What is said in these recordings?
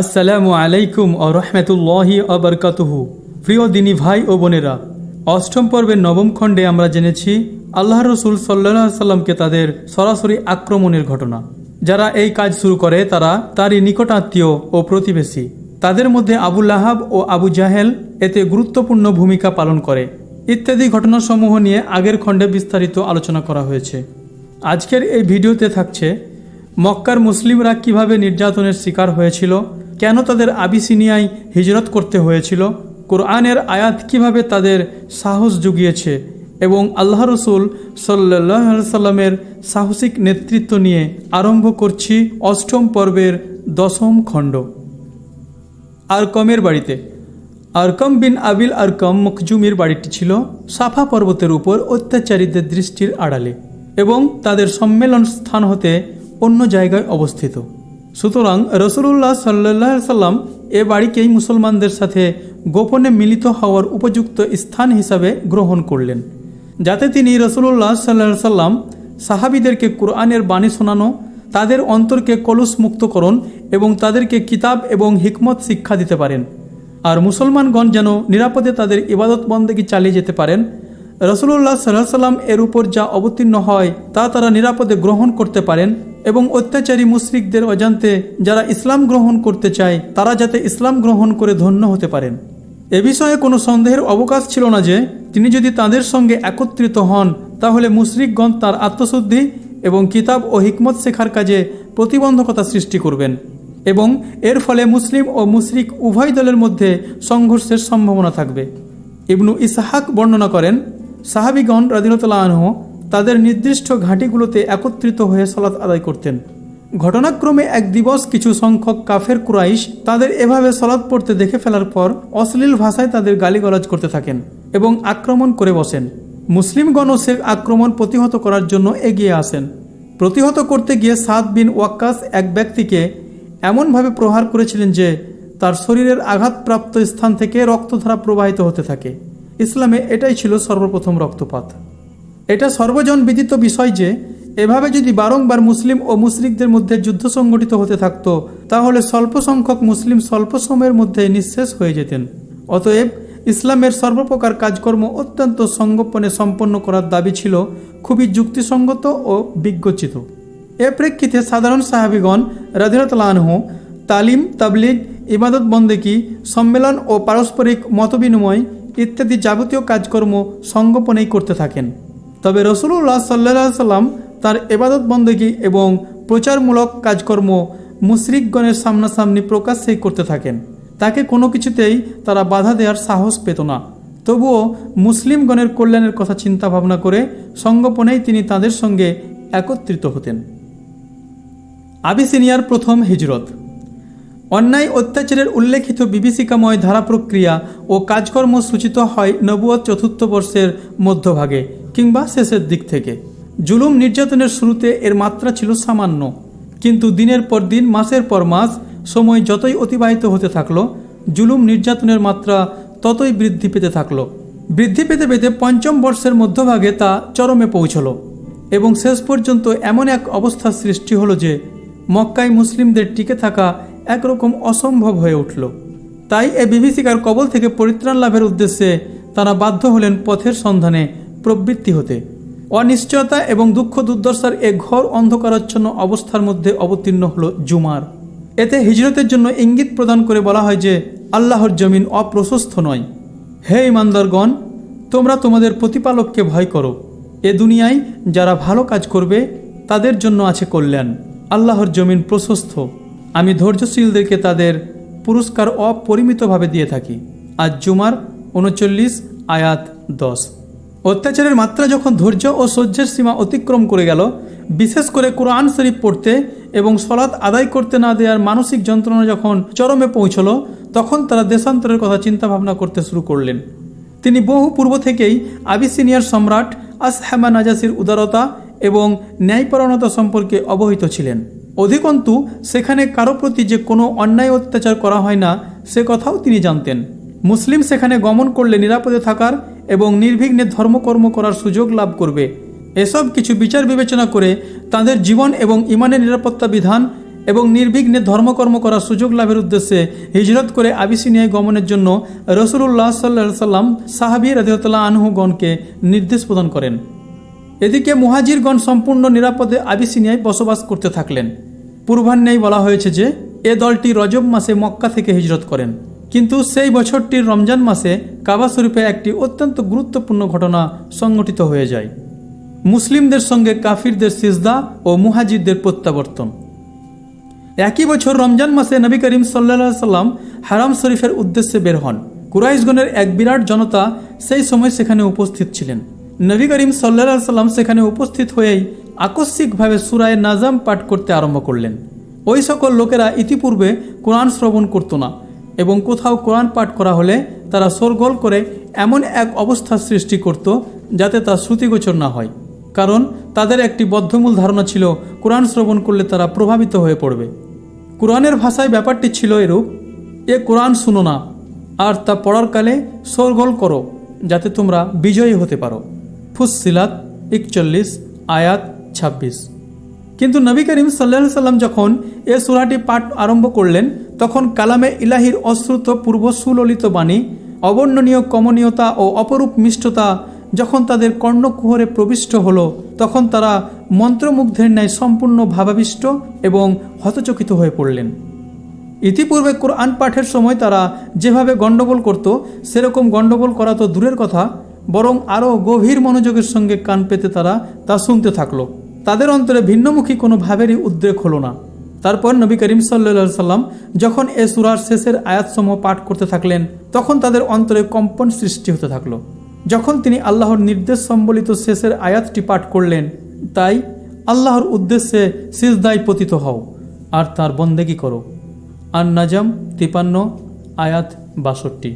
আসসালামু আলাইকুম ও রহমতুল্লাহি আবরকাতুহু প্রিয় দিনী ভাই ও বোনেরা, অষ্টম পর্বের নবম খণ্ডে আমরা জেনেছি আল্লাহ রসুল সাল্লাহ সাল্লামকে তাদের সরাসরি আক্রমণের ঘটনা। যারা এই কাজ শুরু করে, তারা তারই নিকটাত্মীয় ও প্রতিবেশী। তাদের মধ্যে আবু লাহাব ও আবু জাহেল এতে গুরুত্বপূর্ণ ভূমিকা পালন করে। ইত্যাদি ঘটনাসমূহ নিয়ে আগের খণ্ডে বিস্তারিত আলোচনা করা হয়েছে। আজকের এই ভিডিওতে থাকছে, মক্কার মুসলিমরা কীভাবে নির্যাতনের শিকার হয়েছিল কেন তাদের আবিসিনিয়ায় হিজরত করতে হয়েছিল? কোরআনের আয়াত কীভাবে তাদের সাহস জুগিয়েছে? এবং আল্লাহ রসুল সাল্লাহ সাল্লামের সাহসিক নেতৃত্ব নিয়ে আরম্ভ করছি অষ্টম পর্বের দশম খণ্ড। আরকমের বাড়িতে। আরকম বিন আবিল আরকম মখজুমির বাড়িটি ছিল সাফা পর্বতের উপর অত্যাচারীদের দৃষ্টির আড়ালে এবং তাদের সম্মেলন স্থান হতে অন্য জায়গায় অবস্থিত। সুতরাং রসুল্লাহ সাল্লাহ সাল্লাম এ বাড়িকেই মুসলমানদের সাথে গোপনে মিলিত হওয়ার উপযুক্ত স্থান হিসাবে গ্রহণ করলেন। যাতে তিনি রসুল্লাহ সাল্লাহ সাল্লাম সাহাবিদেরকে কোরআনের বাণী শোনানো, তাদের অন্তরকে কলুষ মুক্তকরণ এবং তাদেরকে কিতাব এবং হিকমত শিক্ষা দিতে পারেন। আর মুসলমানগণ যেন নিরাপদে তাদের ইবাদত বন্দেগী চালিয়ে যেতে পারেন রসুল্লাহ সাল্লাহ সাল্লাম এর উপর যা অবতীর্ণ হয় তা তারা নিরাপদে গ্রহণ করতে পারেন। এবং অত্যাচারী মুশরিকদের অজান্তে যারা ইসলাম গ্রহণ করতে চায়, তারা যাতে ইসলাম গ্রহণ করে ধন্য হতে পারেন। এ বিষয়ে কোনো সন্দেহের অবকাশ ছিল না যে, তিনি যদি তাদের সঙ্গে একত্রিত হন, তাহলে মুশরিকগণ তার আত্মশুদ্ধি এবং কিতাব ও হিকমত শেখার কাজে প্রতিবন্ধকতা সৃষ্টি করবেন এবং এর ফলে মুসলিম ও মুশরিক উভয় দলের মধ্যে সংঘর্ষের সম্ভাবনা থাকবে। ইবনু ইসাহাক বর্ণনা করেন, সাহাবিগণ রাদিনতুল্লাহ আনহ তাদের নির্দিষ্ট ঘাঁটিগুলোতে একত্রিত হয়ে সলাৎ আদায় করতেন। ঘটনাক্রমে এক দিবস কিছু সংখ্যক কাফের কুরাইশ তাদের এভাবে সলাৎ পড়তে দেখে ফেলার পর অশ্লীল ভাষায় তাদের গালিগালাজ করতে থাকেন এবং আক্রমণ করে বসেন। মুসলিমগণও সে আক্রমণ প্রতিহত করার জন্য এগিয়ে আসেন। প্রতিহত করতে গিয়ে সাদ বিন ওয়াক্কাস এক ব্যক্তিকে এমনভাবে প্রহার করেছিলেন যে তার শরীরের আঘাতপ্রাপ্ত স্থান থেকে রক্তধারা প্রবাহিত হতে থাকে। ইসলামে এটাই ছিল সর্বপ্রথম রক্তপাত। এটা সর্বজন বিদিত বিষয় যে, এভাবে যদি বারংবার মুসলিম ও মুশরিকদের মধ্যে যুদ্ধ সংগঠিত হতে থাকত, তাহলে স্বল্প সংখ্যক মুসলিম স্বল্প সময়ের মধ্যে নিঃশেষ হয়ে যেতেন। অতএব, ইসলামের সর্বপ্রকার কাজকর্ম অত্যন্ত সংগোপনে সম্পন্ন করার দাবি ছিল খুবই যুক্তিসঙ্গত ও বিজ্ঞচিত। এ প্রেক্ষিতে সাধারণ সাহাবিগণ রাধিরতলানহ তালিম, তাবলিগ, ইবাদত বন্দেকি সম্মেলন ও পারস্পরিক মতবিনিময় ইত্যাদি যাবতীয় কাজকর্ম সংগোপনেই করতে থাকেন। তবে রসুল্লাহ সাল্লাহ সাল্লাম তার এবাদত বন্দেগী এবং প্রচারমূলক কাজকর্ম মুশরিকগণের সামনাসামনি প্রকাশ্যেই করতে থাকেন। তাকে কোনো কিছুতেই তারা বাধা দেওয়ার সাহস পেত না। তবুও মুসলিমগণের কল্যাণের কথা চিন্তা ভাবনা করে সঙ্গোপনেই তিনি তাদের সঙ্গে একত্রিত হতেন। আবিসিনিয়ার প্রথম হিজরত। অন্যায় অত্যাচারের উল্লেখিত বিভীষিকাময় ধারা প্রক্রিয়া ও কাজকর্ম সূচিত হয় নবুয়ত চতুর্থ বর্ষের মধ্যভাগে। কিংবা শেষের দিক থেকে। জুলুম নির্যাতনের শুরুতে এর মাত্রা ছিল সামান্য। কিন্তু দিনের পর দিন, মাসের পর মাস সময় যতই অতিবাহিত হতে থাকল, জুলুম নির্যাতনের মাত্রা ততই বৃদ্ধি পেতে থাকল। বৃদ্ধি পেতে পেতে পঞ্চম বর্ষের মধ্যভাগে তা চরমে পৌঁছল। এবং শেষ পর্যন্ত এমন এক অবস্থার সৃষ্টি হলো যে, মক্কায় মুসলিমদের টিকে থাকা একরকম অসম্ভব হয়ে উঠল। তাই এ বিভীষিকার কবল থেকে পরিত্রাণ লাভের উদ্দেশ্যে তারা বাধ্য হলেন পথের সন্ধানে প্রবৃত্তি হতে। অনিশ্চয়তা এবং দুঃখ দুর্দশার এ ঘর অন্ধকারাচ্ছন্ন অবস্থার মধ্যে অবতীর্ণ হল জুমার। এতে হিজরতের জন্য ইঙ্গিত প্রদান করে বলা হয় যে, আল্লাহর জমিন অপ্রশস্ত নয়। হে ইমানদারগণ, তোমরা তোমাদের প্রতিপালককে ভয় করো। এ দুনিয়ায় যারা ভালো কাজ করবে, তাদের জন্য আছে কল্যাণ। আল্লাহর জমিন প্রশস্ত। আমি ধৈর্যশীলদেরকে তাদের পুরস্কার অপরিমিতভাবে দিয়ে থাকি। আজ জুমার উনচল্লিশ আয়াত দশ। অত্যাচারের মাত্রা যখন ধৈর্য ও সহ্যের সীমা অতিক্রম করে গেল, বিশেষ করে কোরআন শরীফ পড়তে এবং সলাৎ আদায় করতে না দেওয়ার মানসিক যন্ত্রণা যখন চরমে পৌঁছল, তখন তারা দেশান্তরের কথা চিন্তা ভাবনা করতে শুরু করলেন। তিনি বহু পূর্ব থেকেই আবিসিনিয়ার সম্রাট আসহ্যামা নাজাসির উদারতা এবং ন্যায়পরণতা সম্পর্কে অবহিত ছিলেন। অধিকন্তু, সেখানে কারও প্রতি যে কোনো অন্যায় অত্যাচার করা হয় না, সে কথাও তিনি জানতেন। মুসলিম সেখানে গমন করলে নিরাপদে থাকার এবং নির্বিঘ্নে ধর্মকর্ম করার সুযোগ লাভ করবে। এসব কিছু বিচার বিবেচনা করে তাদের জীবন এবং ইমানের নিরাপত্তা বিধান এবং নির্বিঘ্নে ধর্মকর্ম করার সুযোগ লাভের উদ্দেশ্যে হিজরত করে আবিসিনিয়ায় গমনের জন্য রসুল্লাহ সাল্লা সাল্লাম সাহাবি রাজিউল্লাহ আনহুগণকে নির্দেশ প্রদান করেন। এদিকে মুহাজিরগণ সম্পূর্ণ নিরাপদে আবিসিনিয়ায় বসবাস করতে থাকলেন। পূর্বাহ্নেই বলা হয়েছে যে, এ দলটি রজব মাসে মক্কা থেকে হিজরত করেন। কিন্তু সেই বছরটির রমজান মাসে কাবা শরীফে একটি অত্যন্ত গুরুত্বপূর্ণ ঘটনা সংঘটিত হয়ে যায়। মুসলিমদের সঙ্গে কাফিরদের সিজদা ও মুহাজিদদের প্রত্যাবর্তন। একই বছর রমজান মাসে নবী করিম সাল্লা সাল্লাম হারাম শরীফের উদ্দেশ্যে বের হন। কুরাইশগণের এক বিরাট জনতা সেই সময় সেখানে উপস্থিত ছিলেন। নবী করিম সাল্লা সাল্লাম সেখানে উপস্থিত হয়েই আকস্মিকভাবে সুরায় নাজাম পাঠ করতে আরম্ভ করলেন। ওই সকল লোকেরা ইতিপূর্বে কোরআন শ্রবণ করত না। এবং কোথাও কোরআন পাঠ করা হলে তারা শোরগোল করে এমন এক অবস্থা সৃষ্টি করত যাতে তা শ্রুতিগোচর না হয়। কারণ তাদের একটি বদ্ধমূল ধারণা ছিল, কোরআন শ্রবণ করলে তারা প্রভাবিত হয়ে পড়বে। কোরআনের ভাষায় ব্যাপারটি ছিল এরূপ, এ কোরআন শুনো না, আর তা পড়ার কালে শোরগোল করো, যাতে তোমরা বিজয়ী হতে পারো। ফুসিলাত একচল্লিশ, আয়াত ছাব্বিশ। কিন্তু নবী করিম সাল্লাহ সাল্লাম যখন এ সুরাটি পাঠ আরম্ভ করলেন তখন কালামে ইলাহির অশ্রুত পূর্ব সুললিত বাণী, অবর্ণনীয় কমনীয়তা ও অপরূপ মিষ্টতা যখন তাদের কর্ণকুহরে প্রবিষ্ট হলো, তখন তারা মন্ত্রমুগ্ধের ন্যায় সম্পূর্ণ ভাবাবিষ্ট এবং হতচকিত হয়ে পড়লেন। ইতিপূর্বে কোরআন পাঠের সময় তারা যেভাবে গণ্ডগোল করত, সেরকম গণ্ডগোল করা তো দূরের কথা, বরং আরও গভীর মনোযোগের সঙ্গে কান পেতে তারা তা শুনতে থাকল। তাদের অন্তরে ভিন্নমুখী কোনো ভাবেরই উদ্রেক হলো না। তারপর নবী করিম সাল্লা সাল্লাম যখন এ সুরার শেষের আয়াতসমূহ পাঠ করতে থাকলেন, তখন তাদের অন্তরে কম্পন সৃষ্টি হতে থাকল। যখন তিনি আল্লাহর নির্দেশ সম্বলিত শেষের আয়াতটি পাঠ করলেন, তাই আল্লাহর উদ্দেশ্যে সিজদায় পতিত হও, আর তার বন্দেগি করো। আর নাজাম তিপান্ন, আয়াত বাষট্টি।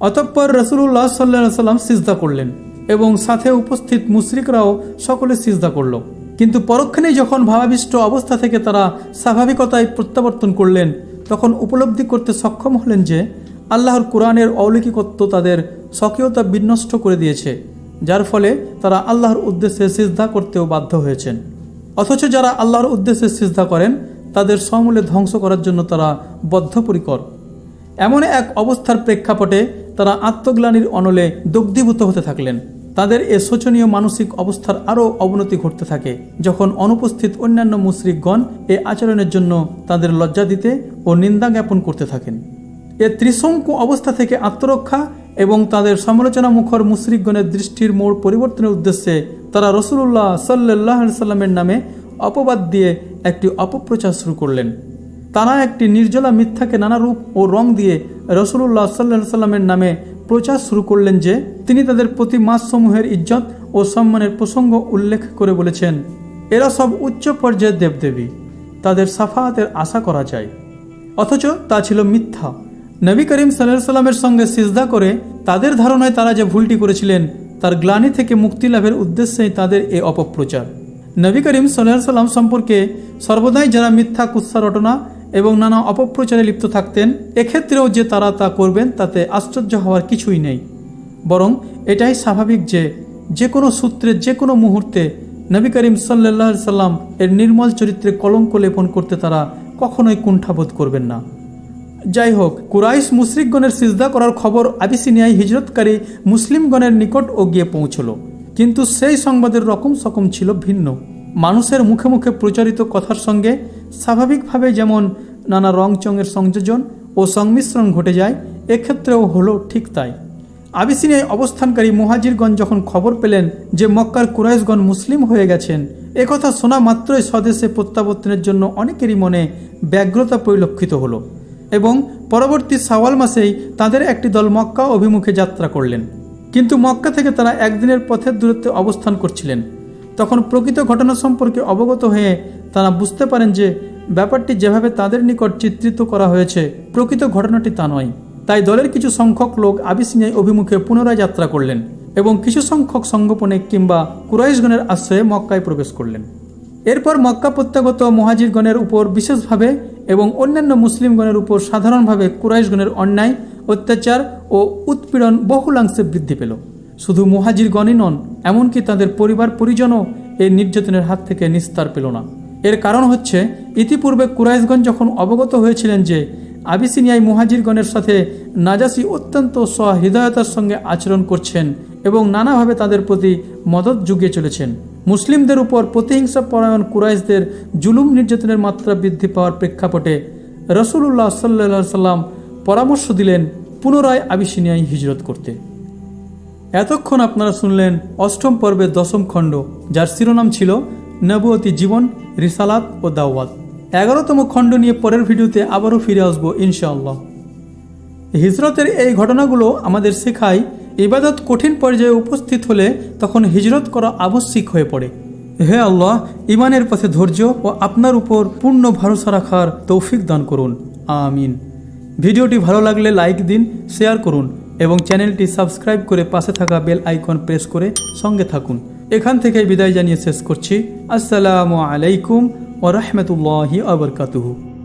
অতঃপর রসুল্লাহ সাল্লা সাল্লাম সিজদা করলেন এবং সাথে উপস্থিত মুশরিকরাও সকলে সিজদা করল। কিন্তু পরক্ষণেই যখন ভাবাবিষ্ট অবস্থা থেকে তারা স্বাভাবিকতায় প্রত্যাবর্তন করলেন, তখন উপলব্ধি করতে সক্ষম হলেন যে আল্লাহর কোরআনের অলৌকিকত্ব তাদের স্বকীয়তা বিনষ্ট করে দিয়েছে, যার ফলে তারা আল্লাহর উদ্দেশ্যে সিজদা করতেও বাধ্য হয়েছেন। অথচ যারা আল্লাহর উদ্দেশ্যে সিজদা করেন, তাদের সমূলে ধ্বংস করার জন্য তারা বদ্ধপরিকর। এমন এক অবস্থার প্রেক্ষাপটে তারা আত্মগ্লানির অনলে দগ্ধীভূত হতে থাকলেন। তাদের এ শোচনীয় মানসিক অবস্থার আরও অবনতি ঘটতে থাকে। যখন অনুপস্থিত অন্যান্য মুশরিকগণ এ আচরণের জন্য তাদের লজ্জা দিতে ও নিন্দা জ্ঞাপন করতে থাকেন। এ ত্রিশঙ্কু অবস্থা থেকে আত্মরক্ষা এবং তাদের সমালোচনা মুখর মুশরিকগণের দৃষ্টির মোড় পরিবর্তনের উদ্দেশ্যে তারা রসুল্লাহ সাল্লাহ সাল্লামের নামে অপবাদ দিয়ে একটি অপপ্রচার শুরু করলেন। তারা একটি নির্জলা মিথ্যাকে নানা রূপ ও রং দিয়ে রসুল্লাহ সাল্লাহ সাল্লামের নামে প্রচার শুরু করলেন যে তিনি তাদের প্রতি মাসসমূহের ইজ্জত ও সম্মানের প্রসঙ্গ উল্লেখ করে বলেছেন, এরা সব উচ্চ পর্যায়ের দেবদেবী। তাদের সাফাহাতের আশা করা যায়। অথচ তা ছিল মিথ্যা। নবী করিম সাল্লাহ সাল্লামের সঙ্গে সিজদা করে তাদের ধারণায় তারা যে ভুলটি করেছিলেন, তার গ্লানি থেকে মুক্তি লাভের উদ্দেশ্যেই তাদের এ অপপ্রচার। নবী করিম সাল্লাহ সাল্লাম সম্পর্কে সর্বদাই যারা মিথ্যা, কুৎসা, রটনা এবং নানা অপপ্রচারে লিপ্ত থাকতেন, এক্ষেত্রেও যে তারা তা করবেন তাতে আশ্চর্য হওয়ার কিছুই নেই। বরং এটাই স্বাভাবিক যে যে কোনো সূত্রে, যে কোনো মুহূর্তে নবী করিম সাল্লাহ সাল্লাম এর নির্মল চরিত্রে কলঙ্ক লেপন করতে তারা কখনোই কুণ্ঠাবোধ করবেন না। যাই হোক, কুরাইশ মুশরিকগণের সিজদা করার খবর আবিসিনিয়ায় হিজরতকারী মুসলিমগণের নিকট ও গিয়ে পৌঁছল। কিন্তু সেই সংবাদের রকম সকম ছিল ভিন্ন। মানুষের মুখে মুখে প্রচারিত কথার সঙ্গে স্বাভাবিকভাবে যেমন নানা রংচঙের সংযোজন ও সংমিশ্রণ ঘটে যায়, এক্ষেত্রেও হলো ঠিক তাই। আবিসিনিয়ায় অবস্থানকারী মুহাজিরগণ যখন খবর পেলেন যে মক্কার কুরাইশগণ মুসলিম হয়ে গেছেন একথা শোনা মাত্রই স্বদেশে প্রত্যাবর্তনের জন্য অনেকেরই মনে ব্যগ্রতা পরিলক্ষিত হলো এবং পরবর্তী সাওয়াল মাসেই তাদের একটি দল মক্কা অভিমুখে যাত্রা করলেন। কিন্তু মক্কা থেকে তারা একদিনের পথের দূরত্বে অবস্থান করছিলেন। তখন প্রকৃত ঘটনা সম্পর্কে অবগত হয়ে তারা বুঝতে পারেন যে ব্যাপারটি যেভাবে তাদের নিকট চিত্রিত করা হয়েছে, প্রকৃত ঘটনাটি তা নয়। তাই দলের কিছু সংখ্যক লোক আবিসিনিয়ায় অভিমুখে পুনরায় যাত্রা করলেন এবং কিছু সংখ্যক সংগোপনে কিংবা কুরাইশগণের আশ্রয়ে মক্কায় প্রবেশ করলেন। এরপর মক্কা প্রত্যাগত মহাজিরগণের উপর বিশেষভাবে এবং অন্যান্য মুসলিমগণের উপর সাধারণভাবে কুরাইশগণের অন্যায়, অত্যাচার ও উৎপীড়ন বহুলাংশে বৃদ্ধি পেল। শুধু মুহাজিরগণই নন, এমনকি তাদের পরিবার পরিজনও এই নির্যাতনের হাত থেকে নিস্তার পেল না। এর কারণ হচ্ছে, ইতিপূর্বে কুরাইশগঞ্জ যখন অবগত হয়েছিলেন যে আবিসিনিয়ায় মুহাজিরগণের সাথে নাজাসি অত্যন্ত সহৃদয়তার সঙ্গে আচরণ করছেন এবং নানাভাবে তাদের প্রতি মদত যুগিয়ে চলেছেন, মুসলিমদের উপর প্রতিহিংসা পরায়ণ কুরাইশদের জুলুম নির্যাতনের মাত্রা বৃদ্ধি পাওয়ার প্রেক্ষাপটে রসুল্লাহ সাল্লা সাল্লাম পরামর্শ দিলেন পুনরায় আবিসিনিয়ায় হিজরত করতে। এতক্ষণ আপনারা শুনলেন অষ্টম পর্বের দশম খণ্ড, যার শিরোনাম ছিল নবতী জীবন, রিসালাত ও দাওয়াত। এগারোতম খণ্ড নিয়ে পরের ভিডিওতে আবারও ফিরে আসব ইনশাআল্লাহ। হিজরতের এই ঘটনাগুলো আমাদের শেখায় ইবাদত কঠিন পর্যায়ে উপস্থিত হলে তখন হিজরত করা আবশ্যিক হয়ে পড়ে। হে আল্লাহ, ইমানের পথে ধৈর্য ও আপনার উপর পূর্ণ ভরসা রাখার তৌফিক দান করুন। আমিন। ভিডিওটি ভালো লাগলে লাইক দিন, শেয়ার করুন। এবং চ্যানেলটি সাবস্ক্রাইব করে পাশে থাকা বেল আইকন প্রেস করে সঙ্গে থাকুন। এখান থেকে বিদায় জানিয়ে শেষ করছি। আসসালামু আলাইকুম ও রহমতুল্লাহি আবরকাতুহু